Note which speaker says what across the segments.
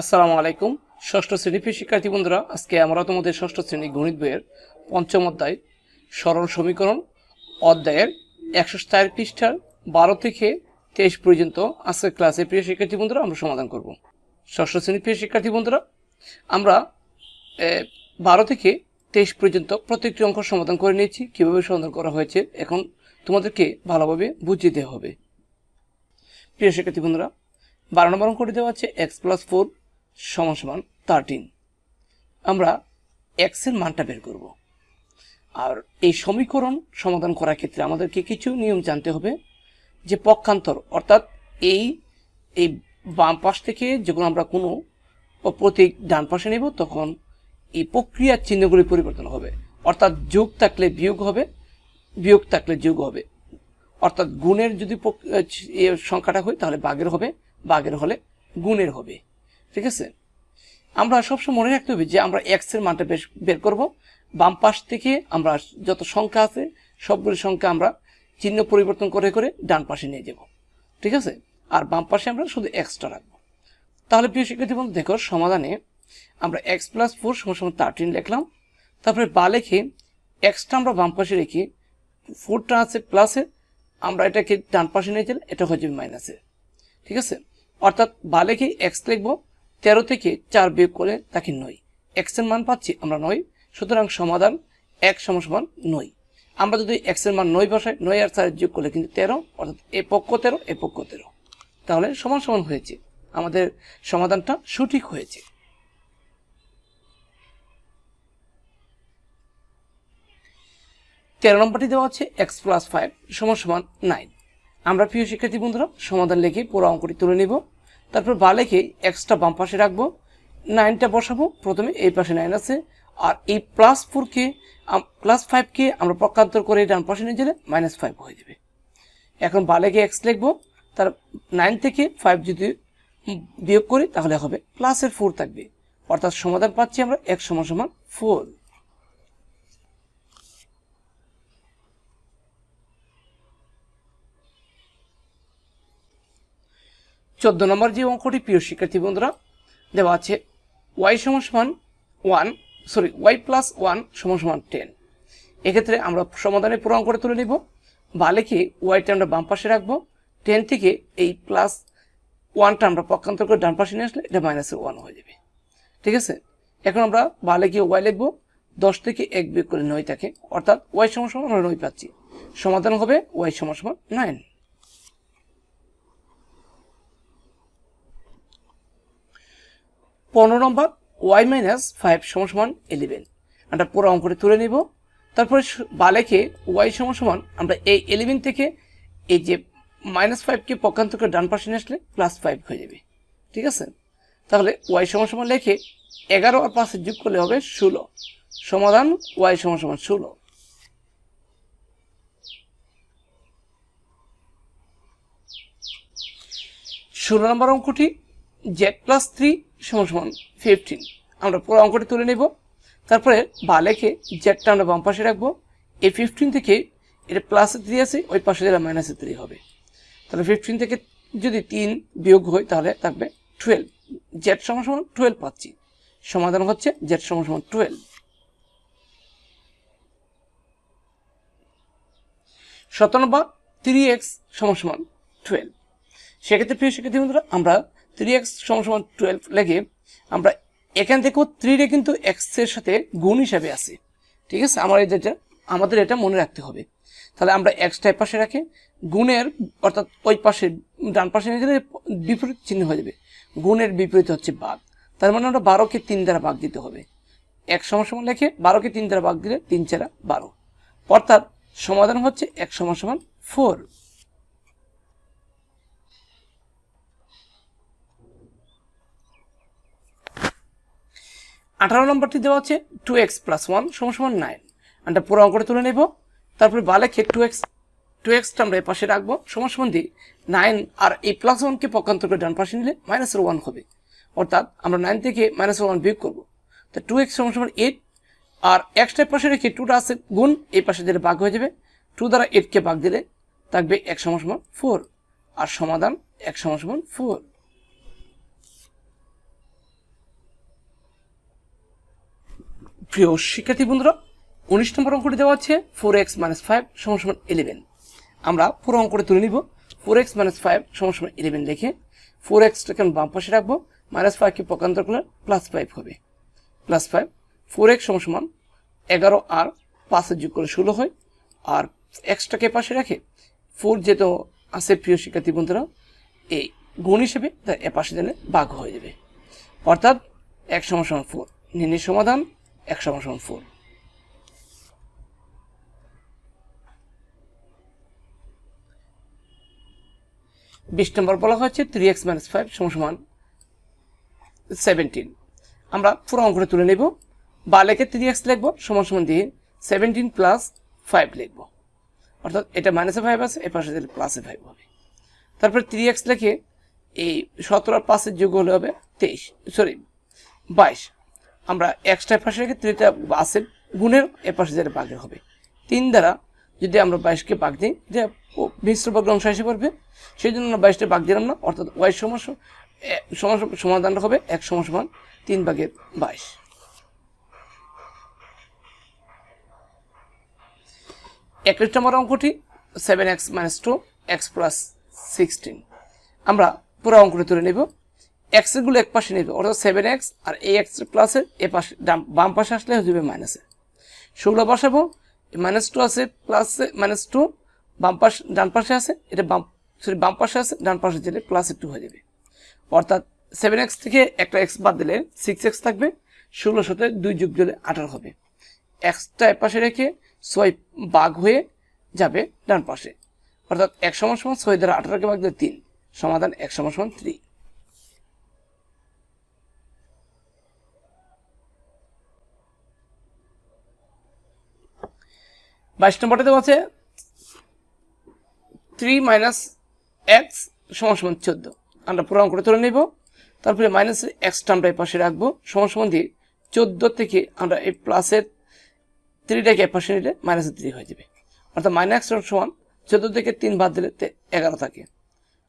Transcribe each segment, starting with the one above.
Speaker 1: আসসালামু আলাইকুম। ষষ্ঠ শ্রেণি প্রিয় শিক্ষার্থী বন্ধুরা, আজকে আমরা তোমাদের ষষ্ঠ শ্রেণি গণিত বইয়ের পঞ্চম অধ্যায়, সরল সমীকরণ অধ্যায়ের একশো চার পৃষ্ঠার বারো থেকে তেইশ পর্যন্ত আজকের ক্লাসে প্রিয় শিক্ষার্থী বন্ধুরা, আমরা সমাধান করব। ষষ্ঠ শ্রেণি প্রিয় শিক্ষার্থী বন্ধুরা, আমরা বারো থেকে তেইশ পর্যন্ত প্রত্যেকটি অঙ্ক সমাধান করে নিয়েছি। কীভাবে সমাধান করা হয়েছে, এখন তোমাদেরকে ভালোভাবে বুঝিয়ে দেওয়া হবে। প্রিয় শিক্ষার্থী বন্ধুরা, বারো নম্বর অঙ্কটি দেওয়া আছে এক্স প্লাস ফোর সমান সমান থার্টিন আমরা এক্সের মানটা বের করব। আর এই সমীকরণ সমাধান করার ক্ষেত্রে আমাদেরকে কিছু নিয়ম জানতে হবে, যে পক্ষান্তর, অর্থাৎ এই এই বাম পাশ থেকে যখন আমরা কোনো প্রতীক ডান পাশে নেব, তখন এই প্রক্রিয়ার চিহ্নগুলি পরিবর্তন হবে। অর্থাৎ যোগ থাকলে বিয়োগ হবে, বিয়োগ থাকলে যোগ হবে। অর্থাৎ গুণের যদি সংখ্যাটা হয়, তাহলে বাঘের হবে বাঘের হলে গুণের হবে। ঠিক আছে? আমরা সবসময় মনে রাখতে হবে যে আমরা এক্সের মানটা বের বের করব। বাম পাশ থেকে আমরা যত সংখ্যা আছে, সবগুলি সংখ্যা আমরা চিহ্ন পরিবর্তন করে করে ডান পাশে নিয়ে যাব। ঠিক আছে? আর বাম পাশে আমরা শুধু এক্সট্রা রাখব। তাহলে প্রিয় শিক্ষার্থী বন্ধু, দেখো সমাধানে আমরা এক্স প্লাস ফোর সমান থার্টিন লিখলাম। তারপরে বা লিখে এক্সটা আমরা বাম পাশে রেখে ফোরটা আছে প্লাসে আমরা এটাকে ডান পাশে নিয়ে গেলে এটা হয়ে যাবে মাইনাসে ঠিক আছে? অর্থাৎ বা লিখে এক্স লিখব। তেরো থেকে চার বিয়োগ করলে তাকে নয়। এক্সের মান পাচ্ছি আমরা নয়, সুতরাং সমাধান এক সমান সমান নয়। আমরা যদি এক্সের মান নয় বসাই, নয় আর চার যোগ করলে কিন্তু তেরো, অর্থাৎ এ পক্ষ তেরো, এ পক্ষ তেরো। তাহলে সমান সমান হয়েছে। আমাদের সমাধানটা সঠিক হয়েছে। তেরো নম্বরটি দেওয়া আছে এক্স প্লাস ফাইভ সমান সমান নাইন আমরা প্রিয় শিক্ষার্থী বন্ধুরা, সমাধান লিখে পুরো অঙ্কটি তুলে নেব। তারপর বা লিখে এক্সটা বাম পাশে রাখব নাইনটা বসাবো, প্রথমে এই পাশে নাইন আছে, আর এই প্লাস ফোরকে প্লাস ফাইভকে আমরা পক্ষান্তর করে ডান পাশে নিয়ে গেলে মাইনাস ফাইভ হয়ে যাবে। এখন বা লিখে এক্স লিখব, তার নাইন থেকে ফাইভ যদি বিয়োগ করি, তাহলে হবে প্লাসের ফোর থাকবে। অর্থাৎ সমাধান পাচ্ছি আমরা এক সমান সমান ফোর চোদ্দ নম্বর যে অঙ্কটি, প্রিয় শিক্ষার্থী বন্ধুরা, দেওয়া আছে ওয়াই সমান সমান one sorry y plus one সমান সমান টেন এক্ষেত্রে আমরা সমাধানের পুরো অঙ্কটা তুলে নিব। বা লিখে ওয়াইটা আমরা বাম পাশে রাখব। টেন থেকে এই প্লাস ওয়ানটা আমরা পক্ষান্তর করে ডান পাশে নিয়ে আসলে এটা মাইনাসের ওয়ান হয়ে যাবে। ঠিক আছে? এখন আমরা বা লিখে ওয়াই লিখব। দশ থেকে এক বিয়োগ করে নয় থাকে অর্থাৎ ওয়াই সমান সমান আমরা নয় পাচ্ছি। সমাধান হবে ওয়াই সমান সমান নাইন পনেরো নম্বর ওয়াই মাইনাস ফাইভ সমান সমান ইলেভেন আমরা পুরো অঙ্কটি তুলে নিব। তারপরে স- বা লেখে ওয়াই সমান সমান আমরা এই ইলেভেন থেকে এই যে মাইনাস ফাইভকে পক্ষান্তর করে ডান পাশে নিয়ে আসলে প্লাস ফাইভ হয়ে যাবে। ঠিক আছে? তাহলে ওয়াই সমান সমান লেখে এগারো আর পাঁচের যোগ করলে হবে ষোলো। সমাধান ওয়াই সমান সমান ষোলো। ষোলো নম্বর অঙ্কটি জেড প্লাস থ্রি সমান সমান ফিফটিন আমরা পুরো অঙ্কটি তুলে নেব। তারপরে বা লেখে জেডটা আমরা বাম পাশে রাখব। এই ফিফটিন থেকে এটা প্লাসে থ্রি আছে, ওই পাশে যেটা মাইনাসে থ্রি হবে। তাহলে ফিফটিন থেকে যদি তিন বিয়োগ হয়, তাহলে থাকবে টুয়েলভ জেড সমান সমান টুয়েলভ পাচ্ছি। সমাধান হচ্ছে জেড সমান সমান টুয়েলভ সতেরো নম্বর থ্রি এক্স সমান সমান টুয়েলভ সেক্ষেত্রে প্রিয় শিক্ষার্থী বন্ধুরা, আমরা থ্রি এক্স সমান টুয়েলভ লেগে আমরা এখান থেকেও থ্রিটা কিন্তু এক্সের সাথে গুণ হিসাবে আছে। ঠিক আছে? আমার যেটা আমাদের এটা মনে রাখতে হবে। তাহলে আমরা এক্সটা এক পাশে রাখে, গুণের অর্থাৎ ওই পাশে, ডান পাশে নিয়ে গেলে বিপরীত চিহ্ন হয়ে যাবে। গুণের বিপরীত হচ্ছে বাঘ। তার মানে আমরা বারোকে তিন দ্বারা ভাগ দিতে হবে। এক সমান সমান লেখে বারোকে তিন দ্বারা ভাগ দিলে তিন চারা বারো। অর্থাৎ সমাধান হচ্ছে এক সমান সমান ফোর আঠারো নম্বরটি দেওয়া আছে টু এক্স প্লাস ওয়ান সমান নাইন আমরা পুরো অঙ্কটা তুলে নেব। তারপরে বালেখে টু এক্স টু এক্সটা আমরা এ পাশে রাখব। সমান সমান দিয়ে নাইন আর এই প্লাস ওয়ানকে পক্ষান্তর করে ডান পাশে নিলে মাইনাসের ওয়ান হবে। অর্থাৎ আমরা নাইন থেকে মাইনাসের ওয়ান বিয়োগ করব। তো টু এক্স সমান সমান এইট আর এক্সটা পাশে রেখে টুটা আছে গুণ, এই পাশে দিলে বাঘ হয়ে যাবে। টু দ্বারা এইটকে বাঘ দিলে থাকবে এক সমান সমান ফোর আর সমাধান এক সমান সমান ফোর প্রিয় শিক্ষার্থী বন্ধুরা, উনিশ নম্বর অঙ্কটি দেওয়া আছে ফোর এক্স মাইনাস ফাইভ সমান সমান ইলেভেন আমরা পুরো অঙ্কটি তুলে নিব ফোর এক্স মাইনাস ফাইভ সমান সমান ইলেভেন লিখে ফোর এক্সটাকে আমি বাম পাশে রাখব মাইনাস ফাইভকে পক্ষান্তর করলে প্লাস ফাইভ হবে। প্লাস ফাইভ ফোর এক্স সমান সমান এগারো আর পাঁচের যোগ করে ষোলো হয়, আর এক্সটাকে পাশে রাখে ফোর যেহেতু আছে প্রিয় শিক্ষার্থী বন্ধুরা এই গুণ হিসেবে তা এ পাশে দিলে বাঘ হয়ে যাবে। অর্থাৎ এক সমান সমান ফোর নির্ণয় সমাধান এক সমান সমান ফোর বিশ নম্বর বলা হয়েছে থ্রি এক্স মাইনাস ফাইভ সমান সমান সেভেন্টিন আমরা পুরো অঙ্কটা তুলে নেব। বা লেখে থ্রি এক্স লিখব, সমান সমান দিয়ে সেভেন্টিন প্লাস ফাইভ লিখব। অর্থাৎ এটা মাইনাসে ফাইভ আছে, এ পাশে দিলে প্লাসে ফাইভ হবে। তারপরে থ্রি এক্স লেখে এই সতেরো আর পাঁচের যোগ হলে হবে তেইশ সরি বাইশ। আমরা এক্সট্রা পাশে রেখে থ্রিটা বাসের গুণের এ পাশে যেটা বাঘের হবে। তিন দ্বারা যদি আমরা বাইশকে বাঘ দিই, যে মিশ্র বর্গ অংশ এসে পড়বে সেই জন্য আমরা বাইশটা বাঘ দিলাম না, অর্থাৎ ওয়াই সমস্যা সমস্যা সমাধানটা হবে এক সমান তিন ভাগের বাইশ। একত্রিশ নম্বর অঙ্কটি seven x minus two x plus sixteen আমরা পুরো অঙ্কটি তুলে নেব। এক্সেরগুলো এক পাশে নেবে অর্থাৎ সেভেন এক্স আর এই এক্স প্লাসের এ পাশে বাম পাশে আসলে হয়ে যাবে মাইনাসে ষোলো বসাবো মাইনাস টু আছে প্লাস মাইনাস টু বাম পাশ ডান পাশে আছে, এটা বাম সরি বাম পাশে আছে, ডান পাশে দিলে প্লাসে টু হয়ে যাবে। অর্থাৎ সেভেন এক্স থেকে একটা এক্স বাদ দিলে সিক্স এক্স থাকবে, ষোলোর সাথে দুই যুগ দিলে আঠারো হবে। এক্সটা এক পাশে রেখে ছয় বাঘ হয়ে যাবে ডান পাশে। অর্থাৎ এক সমান সমান ছয় দ্বারা আঠারোকে ভাগ দিলে তিন, সমাধান এক সমান সমান থ্রি বাইশ নম্বরটা দেওয়া আছে থ্রি মাইনাস এক্স সমান সমান চোদ্দ। আমরা পুরো অঙ্কটা তুলে নেব। তারপরে মাইনাস এক্স টার্মটা পাশে রাখব। সমান সমান দিয়ে চোদ্দ থেকে আমরা এই প্লাসের থ্রিটাকে এক পাশে নিলে মাইনাসের থ্রি হয়ে যাবে। অর্থাৎ মাইনাস সমান চোদ্দ থেকে তিন বাদ দিলে এগারো থাকে।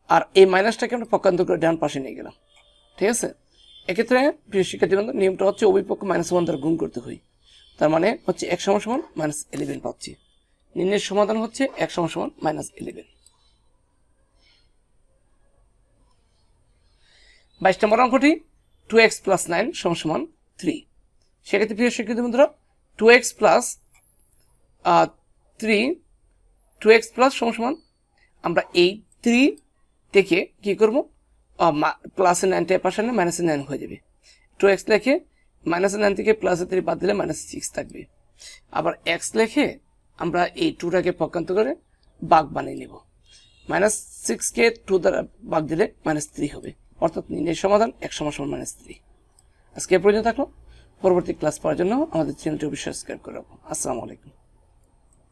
Speaker 1: আর এই মাইনাসটাকে আমরা পক্ষান্তর করে ডান পাশে নিয়ে গেলাম। ঠিক আছে? এক্ষেত্রে প্রিয় নিয়মটা হচ্ছে অভিপক্ষ মাইনাস ওয়ান দ্বারা গুণ করতে হয়। তার মানে হচ্ছে এক সমান সমান মাইনাস ইলেভেন পাচ্ছি। নির্ণয়ের সমাধান হচ্ছে এক সমান সমান মাইনাস ইলেভেন বাইশ নম্বর অঙ্কটি টু এক্স প্লাস নাইন সমান সমান থ্রি সেক্ষেত্রে প্রিয় শিক্ষার্থী বন্ধুরা two x plus three two x plus সমান সমান আমরা এই থ্রি থেকে কী করব? প্লাসে নাইনটা না মাইনাসে নাইন হয়ে যাবে। টু এক্স লেখে মাইনাসে নাইন থেকে প্লাসে থ্রি বাদ দিলে মাইনাস সিক্স থাকবে। আবার এক্স লেখে আমরা এই টুটাকে পক্ষান্ত করে বাঘ বানিয়ে নেব। মাইনাস সিক্সকে টু দ্বারা বাঘ দিলে মাইনাস থ্রি হবে। অর্থাৎ নির্ণয়ের সমাধান এক সমান সমান মাইনাস থ্রি আজকে প্রয়োজন থাকল। পরবর্তী ক্লাস পাওয়ার জন্য আমাদের চ্যানেলটি অবশ্যই সাবস্ক্রাইব করে রাখব আসসালামু আলাইকুম।